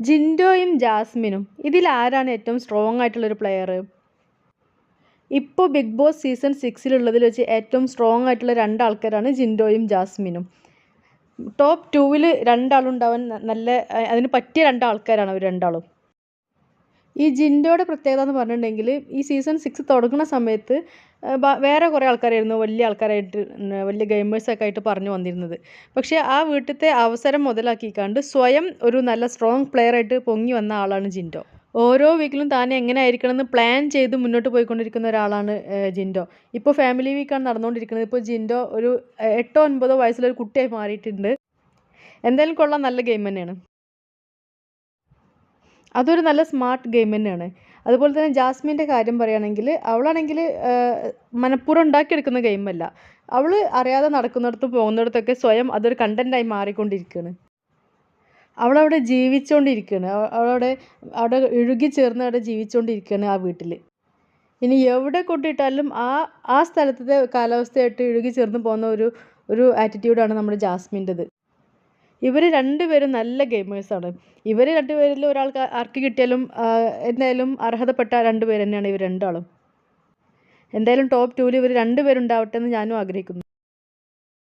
ജിൻഡോയും ജാസ്മിനും ഇതിൽ ആരാണ് ഏറ്റവും സ്ട്രോങ് ആയിട്ടുള്ളൊരു പ്ലെയർ ഇപ്പോൾ ബിഗ് ബോസ് സീസൺ സിക്സിലുള്ളതിൽ വെച്ച് ഏറ്റവും സ്ട്രോങ് ആയിട്ടുള്ള രണ്ടാൾക്കാരാണ് ജിൻഡോയും ജാസ്മിനും. ടോപ്പ് ടൂവിൽ രണ്ടാളുണ്ടാവാൻ നല്ല അതിന് പറ്റിയ രണ്ടാൾക്കാരാണ് അവർ രണ്ടാളും. ഈ ജിൻഡോയുടെ പ്രത്യേകത എന്ന് പറഞ്ഞിട്ടുണ്ടെങ്കിൽ ഈ സീസൺ സിക്സ് തുടങ്ങുന്ന സമയത്ത് വേറെ കുറേ ആൾക്കാരായിരുന്നു വലിയ ആൾക്കാരായിട്ട് വലിയ ഗെയിമേഴ്സൊക്കെ ആയിട്ട് പറഞ്ഞു വന്നിരുന്നത്. പക്ഷേ ആ വീട്ടിലത്തെ അവസരം മുതലാക്കിക്കാണ്ട് സ്വയം ഒരു നല്ല സ്ട്രോങ് പ്ലെയർ ആയിട്ട് പൊങ്ങി വന്ന ആളാണ് ജിൻഡോ. ഓരോ വീക്കിലും താൻ എങ്ങനെ ആയിരിക്കണം എന്ന് പ്ലാൻ ചെയ്ത് മുന്നോട്ട് പോയിക്കൊണ്ടിരിക്കുന്ന ഒരാളാണ് ജിൻഡോ. ഇപ്പോൾ ഫാമിലി വീക്കാണ് നടന്നുകൊണ്ടിരിക്കുന്നത്. ഇപ്പോൾ ജിൻഡോ ഒരു എട്ടോ ഒൻപതോ വയസ്സിലൊരു കുട്ടിയായി മാറിയിട്ടുണ്ട്. എന്തായാലും കൊള്ളാം നല്ല ഗെയിം തന്നെയാണ്. അതൊരു നല്ല സ്മാർട്ട് ഗെയിം തന്നെയാണ്. അതുപോലെ തന്നെ ജാസ്മിന്റെ കാര്യം പറയുകയാണെങ്കിൽ അവളാണെങ്കിൽ മനഃപൂർവം ഉണ്ടാക്കിയെടുക്കുന്ന ഗെയിമല്ല. അവൾ അറിയാതെ നടക്കുന്നിടത്ത് പോകുന്നിടത്തൊക്കെ സ്വയം അതൊരു കണ്ടന്റായി മാറിക്കൊണ്ടിരിക്കുകയാണ്. അവളവിടെ ജീവിച്ചുകൊണ്ടിരിക്കുകയാണ്. അവ- അവളവിടെ അവിടെ ഇഴുകി ചേർന്ന് അവിടെ ജീവിച്ചുകൊണ്ടിരിക്കുകയാണ് ആ വീട്ടിൽ. ഇനി എവിടെ കൊണ്ടിട്ടാലും ആ ആ സ്ഥലത്തെ കാലാവസ്ഥയായിട്ട് ഇഴുകി ചേർന്ന് പോകുന്ന ഒരു ഒരു ആറ്റിറ്റ്യൂഡാണ് നമ്മുടെ ജാസ്മിന്റെത്. ഇവർ രണ്ടുപേരും നല്ല ഗെയിമേഴ്സാണ്. ഇവർ രണ്ടുപേരിൽ ഒരാൾക്ക് ആർക്ക് കിട്ടിയാലും എന്തായാലും അർഹതപ്പെട്ട രണ്ടുപേർ തന്നെയാണ് ഇവർ രണ്ടാളും. എന്തായാലും ടോപ്പ് ടൂവിൽ ഇവർ രണ്ടുപേരുണ്ടാവട്ടെ എന്ന് ഞാനും ആഗ്രഹിക്കുന്നു.